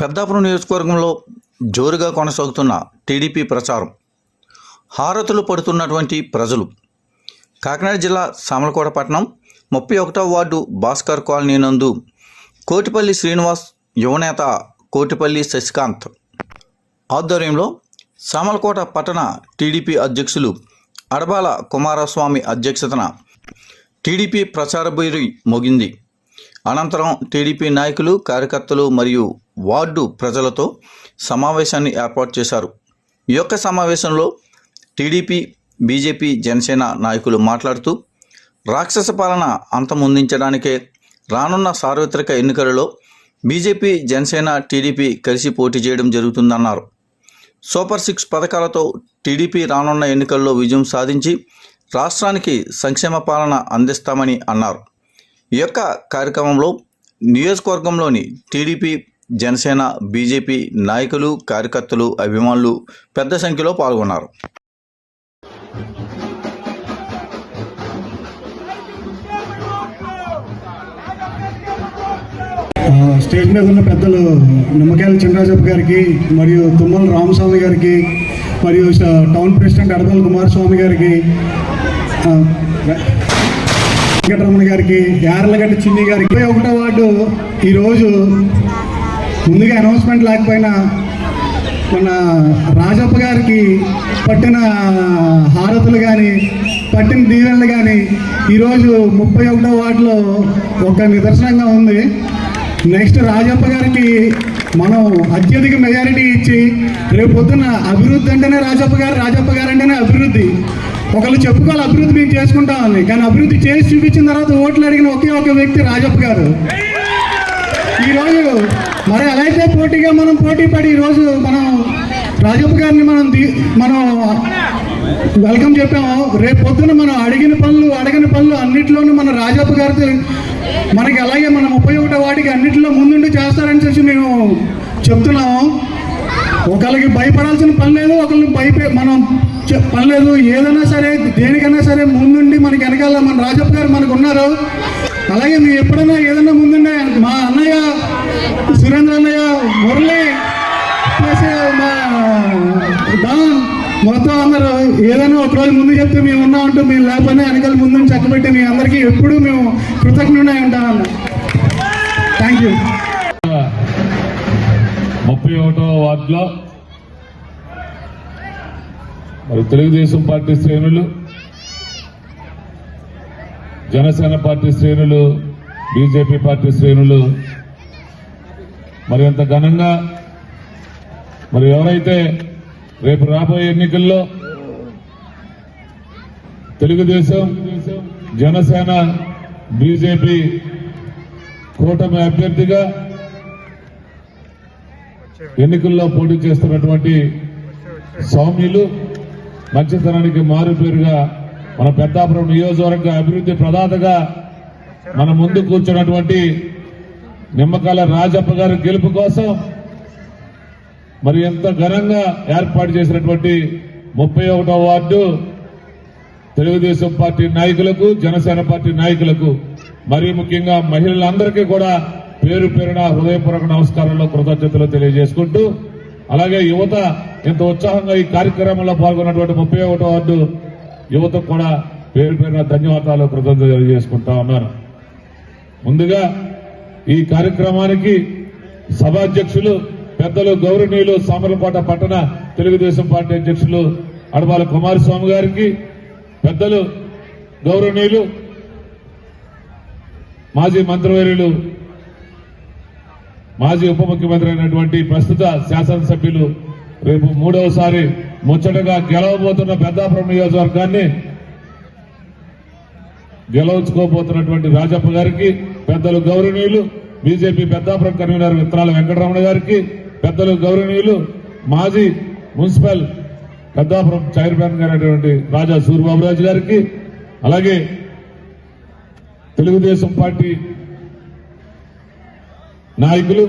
పెద్దాపురం నియోజకవర్గంలో జోరుగా కొనసాగుతున్న టీడీపీ ప్రచారం హారతులు పడుతున్నటువంటి ప్రజలు. కాకినాడ జిల్లా సామలకోట పట్టణం ముప్పై ఒకటవ వార్డు భాస్కర్ కాలనీ నందు కోటిపల్లి శ్రీనివాస్ యువనేత కోటిపల్లి శశికాంత్ ఆధ్వర్యంలో సామలకోట పట్టణ టీడీపీ అధ్యక్షులు అడబాల కుమారస్వామి అధ్యక్షతన టీడీపీ ప్రచార బైరి ముగింది. అనంతరం టీడీపీ నాయకులు కార్యకర్తలు మరియు వార్డు ప్రజలతో సమావేశాన్ని ఏర్పాటు చేశారు. ఈ యొక్క సమావేశంలో టీడీపీ బీజేపీ జనసేన నాయకులు మాట్లాడుతూ రాక్షస పాలన అంతమొందించడానికే రానున్న సార్వత్రిక ఎన్నికలలో బీజేపీ జనసేన టీడీపీ కలిసి పోటీ చేయడం జరుగుతుందన్నారు. సూపర్ సిక్స్ పథకాలతో టీడీపీ రానున్న ఎన్నికల్లో విజయం సాధించి రాష్ట్రానికి సంక్షేమ పాలన అందిస్తామని అన్నారు. ఈ యొక్క కార్యక్రమంలో నియోజకవర్గంలోని టీడీపీ జనసేన బీజేపీ నాయకులు కార్యకర్తలు అభిమానులు పెద్ద సంఖ్యలో పాల్గొన్నారు. స్టేజ్ మీద ఉన్న పెద్దలు నిమ్మకాయల చినరాజప్ప గారికి మరియు తుమ్మల రామస్వామి గారికి మరియు టౌన్ ప్రెసిడెంట్ అడపల్ కుమారస్వామి గారికి వెంకటరమణ గారికి యార్లగడ్డ చిన్ని గారికి. ఇరవై ఒకటో వార్డు ఈరోజు ముందుగా అనౌన్స్మెంట్ లేకపోయినా మన రాజప్ప గారికి పట్టిన హారతులు కానీ పట్టిన దీవెనలు కానీ ఈరోజు ముప్పై ఒకటో వార్డులో ఒక నిదర్శనంగా ఉంది. నెక్స్ట్ రాజప్ప గారికి మనం అత్యధిక మెజారిటీ ఇచ్చి రేపు పొద్దున్న అభివృద్ధి అంటేనే రాజప్ప గారు రాజప్ప గారు అంటేనే అభివృద్ధి. ఒకళ్ళు చెప్పుకోవాలి అభివృద్ధి మేము చేసుకుంటామని కానీ అభివృద్ధి చేసి చూపించిన తర్వాత ఓట్లు అడిగిన ఒకే ఒక వ్యక్తి రాజప్ప గారు. ఈరోజు మరి ఎలా అయితే పోటీగా మనం పోటీ పడి ఈరోజు మనం రాజప్ప గారిని మనం మనం వెల్కమ్ చెప్పాము. రేపు పొద్దున మనం అడిగిన పనులు అడిగిన పనులు అన్నింటిలోనూ మన రాజప్ప గారితో మనకి అలాగే మన ముప్పై ఒకటో వాటికి అన్నింటిలో ముందుండి చేస్తారని చెప్పి మేము చెప్తున్నాము. ఒకళ్ళకి భయపడాల్సిన పని లేదు ఒకళ్ళకి భయపే మనం పర్లేదు ఏదైనా సరే దేనికైనా సరే ముందుండి మనకి వెనకాల మన రాజప్ప గారు మనకు ఉన్నారు. అలాగే మేము ఎప్పుడైనా ఏదైనా ముందుండే మా అన్నయ్య సురేంద్ర అన్నయ్య మురళి మా మొత్తం అందరూ ఏదైనా ఒక రోజు ముందు చెప్తే మేము ఉన్నామంటూ మేము లేకపోయినా వెనకాల ముందు చక్కబెట్టి మీ అందరికీ ఎప్పుడూ మేము కృతజ్ఞుడై ఉంటామన్న థ్యాంక్ యూ ముప్పై ఒకటో వార్డులో మరి తెలుగుదేశం పార్టీ శ్రేణులు జనసేన పార్టీ శ్రేణులు బీజేపీ పార్టీ శ్రేణులు మరి అంత ఘనంగా మరి ఎవరైతే రేపు రాబోయే ఎన్నికల్లో తెలుగుదేశం జనసేన బీజేపీ కూటమి అభ్యర్థిగా ఎన్నికల్లో పోటీ చేస్తున్నటువంటి సౌమ్యులు మంచితనానికి మారు పేరుగా మన పెద్దాపురం నియోజకవర్గ అభివృద్ధి ప్రదాతగా మన ముందు కూర్చున్నటువంటి నిమ్మకాల రాజప్ప గారి గెలుపు కోసం మరి ఎంత ఘనంగా ఏర్పాటు చేసినటువంటి ముప్పై ఒకటో వార్డు తెలుగుదేశం పార్టీ నాయకులకు జనసేన పార్టీ నాయకులకు మరీ ముఖ్యంగా మహిళలందరికీ కూడా పేరు పేరున హృదయపూర్వక నమస్కారంలో కృతజ్ఞతలు తెలియజేసుకుంటూ అలాగే యువత ఇంత ఉత్సాహంగా ఈ కార్యక్రమంలో పాల్గొన్నటువంటి ముప్పై ఒకటో వార్డు యువతకు కూడా పేరు పేరున ధన్యవాదాలు కృతజ్ఞత తెలియజేసుకుంటా ఉన్నాను. ముందుగా ఈ కార్యక్రమానికి సభాధ్యక్షులు పెద్దలు గౌరవనీయులు సామర్లపాట పట్టణ తెలుగుదేశం పార్టీ అధ్యక్షులు అడబాల కుమారస్వామి గారికి పెద్దలు గౌరవనీయులు మాజీ మంత్రివర్యులు మాజీ ఉప ముఖ్యమంత్రి అయినటువంటి ప్రస్తుత శాసనసభ్యులు రేపు మూడవసారి ముచ్చటగా గెలవబోతున్న పెద్దాపురం నియోజకవర్గాన్ని గెలవచ్చుకోబోతున్నటువంటి రాజప్ప గారికి పెద్దలు గౌరవనీయులు బీజేపీ పెద్దాపురం కన్వీనర్ విత్తనాల వెంకటరమణ గారికి పెద్దలు గౌరవనీయులు మాజీ మున్సిపల్ పెద్దాపురం చైర్మన్ గారైనటువంటి రాజా సూర్యబాబురాజు గారికి అలాగే తెలుగుదేశం పార్టీ నాయకులు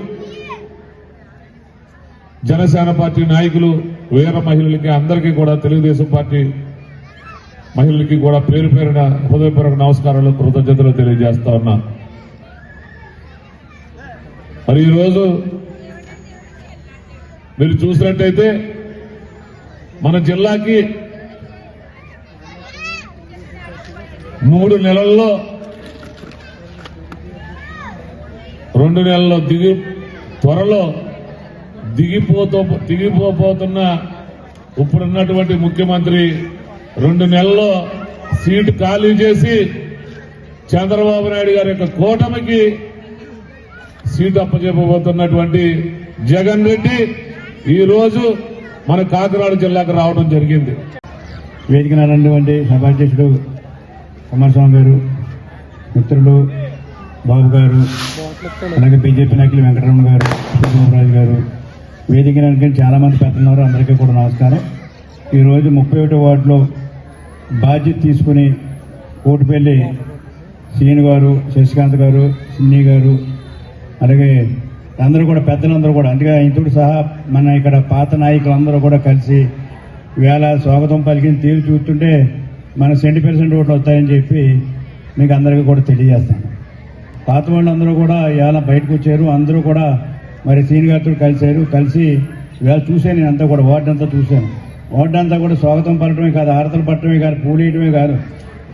జనసేన పార్టీ నాయకులు వీర మహిళలకి అందరికీ కూడా తెలుగుదేశం పార్టీ మహిళలకి కూడా పేరు పేరున హృదయపూర్వక నమస్కారాలు కృతజ్ఞతలు తెలియజేస్తా ఉన్నా. మరి ఈరోజు మీరు చూసినట్టయితే మన జిల్లాకి మూడు నెలల్లో రెండు నెలల్లో దిగి త్వరలో దిగిపోతూ దిగిపోతున్న ఇప్పుడున్నటువంటి ముఖ్యమంత్రి రెండు నెలల్లో సీటు ఖాళీ చేసి చంద్రబాబు నాయుడు గారి యొక్క కూటమికి సీటు అప్పచెప్పబోతున్నటువంటి జగన్ రెడ్డి ఈరోజు మన కాకినాడ జిల్లాకు రావడం జరిగింది. వేదిక నారాయణటువంటి సభాధ్యక్షుడు కుమారస్వామి గారు మిత్రులు బాబు గారు అలాగే బీజేపీ నాయకులు వెంకటరమణ గారు సుబ్రహ్మరాజు గారు వేదిక నాయకులు చాలామంది పెద్దలున్నారు. అందరికీ కూడా నమస్కారం. ఈరోజు ముప్పై ఒకటో వార్డులో బాధ్యత తీసుకుని కోటిపల్లి సీని గారు శశికాంత్ గారు సిన్ని గారు అలాగే అందరూ కూడా పెద్దలందరూ కూడా అందుకే ఇంతుడు సహా మన ఇక్కడ పాత నాయకులందరూ కూడా కలిసి వేళ స్వాగతం పలికిన తీరు చూస్తుంటే మన సెంటీ పర్సెంట్ ఓట్లు వస్తాయని చెప్పి మీకు అందరికీ కూడా తెలియజేస్తాను. పాత వాళ్ళందరూ కూడా ఇవాళ బయటకు వచ్చారు. అందరూ కూడా మరి సీని గారితో కలిశారు. కలిసి ఇవాళ చూశాను నేను అంతా కూడా వార్డు అంతా చూశాను. వార్డు అంతా కూడా స్వాగతం పడటమే కాదు ఆరతలు పట్టడమే కాదు పూలేయటమే కాదు.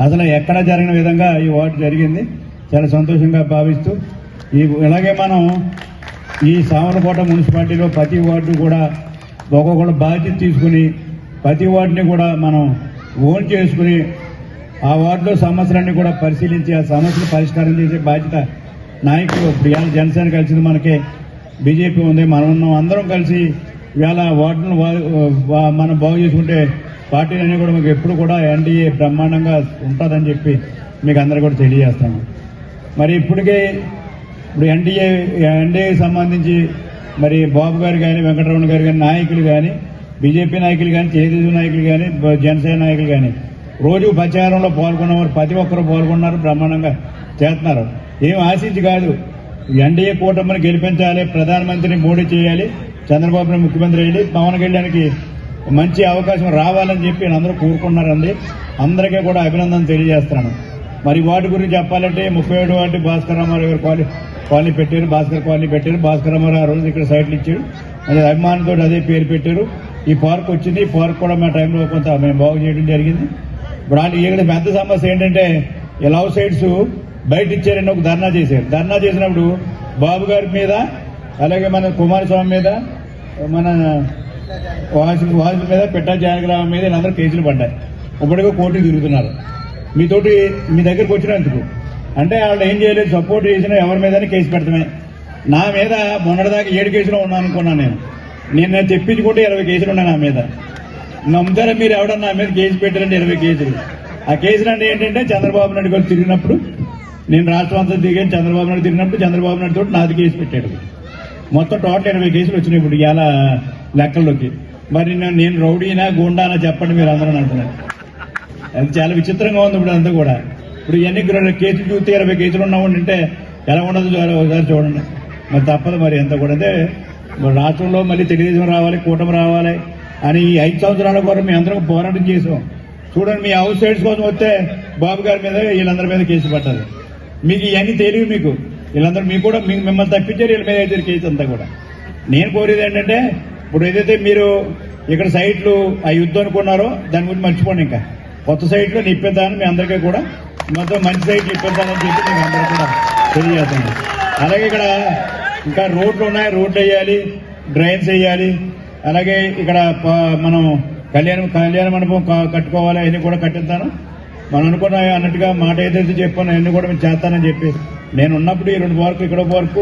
అసలు ఎక్కడ జరిగిన విధంగా ఈ వార్డు జరిగింది చాలా సంతోషంగా భావిస్తూ ఈ ఇలాగే మనం ఈ సామరకోట మున్సిపాలిటీలో ప్రతి వార్డు కూడా ఒక్కొక్కరు బాధ్యత తీసుకుని ప్రతి వార్డుని కూడా మనం ఓన్ చేసుకుని ఆ వార్డులో సమస్యలన్నీ కూడా పరిశీలించి ఆ సమస్యలు పరిష్కారం చేసే బాధ్యత నాయకులు ఇప్పుడు ఇవాళ జనసేన కలిసింది మనకి. బీజేపీ ఉంది మనం ఉన్నాం అందరం కలిసి ఇవాళ వార్డును మనం బాగు చేసుకుంటే పార్టీలన్నీ కూడా మీకు ఎప్పుడు కూడా ఎన్డీఏ బ్రహ్మాండంగా ఉంటుందని చెప్పి మీకు అందరు కూడా తెలియజేస్తాను. మరి ఇప్పటికే ఇప్పుడు ఎన్డీఏ ఎన్డీఏకి సంబంధించి మరి బాబు గారు కానీ వెంకటరమణ గారు కానీ నాయకులు కానీ బీజేపీ నాయకులు కానీ తెలుగుదేశం నాయకులు కానీ జనసేన నాయకులు కానీ రోజు ప్రచారంలో పాల్గొన్నవారు ప్రతి ఒక్కరు పాల్గొన్నారు బ్రహ్మాండంగా చేస్తున్నారు. ఏం ఆశించి కాదు ఎన్డీఏ కూటమిని గెలిపించాలి ప్రధానమంత్రిని మోడీ చేయాలి చంద్రబాబుని ముఖ్యమంత్రి అయ్యి పవన్ కళ్యాణ్కి మంచి అవకాశం రావాలని చెప్పి అందరూ కోరుకున్నారండి అందరికీ కూడా అభినందన తెలియజేస్తున్నాను. మరి వాటి గురించి చెప్పాలంటే ముప్పై ఏడు వాటి భాస్కర్ రామారావు గారు కాలనీ కాలనీ పెట్టారు భాస్కర్ కాలనీ పెట్టారు భాస్కర్ రామారావు ఆ రోజు ఇక్కడ సైట్లు ఇచ్చారు అది అభిమానంతో అదే పేరు పెట్టారు. ఈ పార్క్ వచ్చింది ఈ పార్క్ కూడా మా టైంలో కొంత మేము బాగు చేయడం జరిగింది. ఇప్పుడు వాళ్ళు ఇక్కడ పెద్ద సమస్య ఏంటంటే ఈ లవ్ సైడ్స్ బయట ఇచ్చారని ఒక ధర్నా చేశారు. ధర్నా చేసినప్పుడు బాబు గారి మీద అలాగే మన కుమారస్వామి మీద మన వాసు వాసు మీద పెట్టా జానగ్రామం మీద వీళ్ళందరూ కేసులు పడ్డాయి. ఇప్పటికీ కోర్టు తిరుగుతున్నారు. మీతోటి మీ దగ్గరికి వచ్చినందుకు. అంటే వాళ్ళు ఏం చేయలేదు సపోర్ట్ చేసినా ఎవరి మీదనే కేసు పెడతామే. నా మీద మొన్నటిదాకా ఏడు కేసులు ఉన్నాను అనుకున్నాను నేను. నేను నేను తెప్పించుకుంటే ఇరవై కేసులు ఉన్నాయి నా మీద. నమ్ముతారా మీరు ఎవడన్నా నా మీద కేసు పెట్టారంటే ఇరవై కేసులు? ఆ కేసులు అంటే ఏంటంటే చంద్రబాబు నాయుడు గారు తిరిగినప్పుడు నేను రాష్ట్రం అంతా దిగాను చంద్రబాబు నాయుడు తిరిగినప్పుడు చంద్రబాబు నాయుడు తోటి నాది కేసు పెట్టాడు. మొత్తం టోటల్ ఇరవై కేసులు వచ్చినాయి ఇప్పుడు ఇవాళ లెక్కల్లోకి. మరి నేను- నేను రౌడీనా గుండానా చెప్పండి మీరు అందరూ అంటున్నారు అది చాలా విచిత్రంగా ఉంది ఇప్పుడు అంతా కూడా. ఇప్పుడు ఇవన్నీ కేసులు చూస్తే ఇరవై కేసులు ఉన్నామండి అంటే ఎలా ఉండదు ఒకసారి చూడండి. మరి తప్పదు మరి ఎంత కూడా. అంటే రాష్ట్రంలో మళ్ళీ తెలుగుదేశం రావాలి కూటమి రావాలి అని ఈ ఐదు సంవత్సరాల కూడా మేము అందరం పోరాటం చేసాం చూడండి మీ హౌస్ సైడ్స్ కోసం వస్తే బాబు గారి మీద వీళ్ళందరి మీద కేసు పట్టాలి మీకు ఇవన్నీ తెలియదు మీకు. వీళ్ళందరూ మీకు కూడా మీ- మిమ్మల్ని తప్పించారు వీళ్ళ మీద అయితే కేసు అంతా కూడా. నేను కోరేది ఏంటంటే ఇప్పుడు ఏదైతే మీరు ఇక్కడ సైట్లు ఆ యుద్ధం అనుకున్నారో దాని గురించి మర్చిపోండి ఇంకా. కొత్త సైట్లు నిప్పిద్దామని మీ అందరికీ కూడా మొత్తం మంచి సైట్లు ఇప్పిద్దామని చెప్పి మీకు అందరికీ కూడా తెలియజేస్తాను అలాగే ఇక్కడ ఇంకా రోడ్లు ఉన్నాయి రోడ్లు వేయాలి డ్రైన్స్ వేయాలి అలాగే ఇక్కడ ప- మనం కళ్యాణ కళ్యాణ మండపం కట్టుకోవాలి అవన్నీ కూడా కట్టిస్తాను. మనం అనుకున్న అన్నట్టుగా మాట ఏదైతే చెప్పాను అవన్నీ కూడా మేము చేస్తానని చెప్పి. నేను ఉన్నప్పుడు ఈ రెండు పార్కు ఇక్కడ పార్కు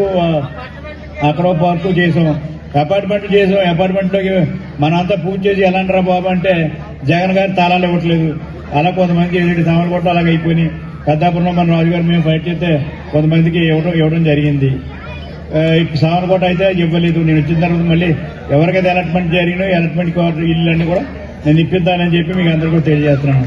అక్కడ పార్కు చేసాం. అపార్ట్మెంట్ చేసాం. అపార్ట్మెంట్లోకి మనంతా పూజ చేసి ఎలా అంటారా బాబు అంటే జగన్ గారు తాళాలు ఇవ్వట్లేదు. అలా కొంతమందికి ఎదుటి కూడా అలాగ అయిపోయినాయి పెద్దాపురంలో మన రాజుగారు మేము ఫైట్ చేస్తే కొంతమందికి ఇవ్వడం ఇవ్వడం జరిగింది. ఆ, ఇప్పుడు అయితే ఇవ్వలేదు. నేను వచ్చిన తర్వాత మళ్ళీ ఎవరికైతే అలాట్మెంట్ జరిగినో అలాట్మెంట్ ఇల్లు అన్ని కూడా నేను ఇప్పిద్దానని చెప్పి మీకు అందరికీ తెలియజేస్తున్నాను.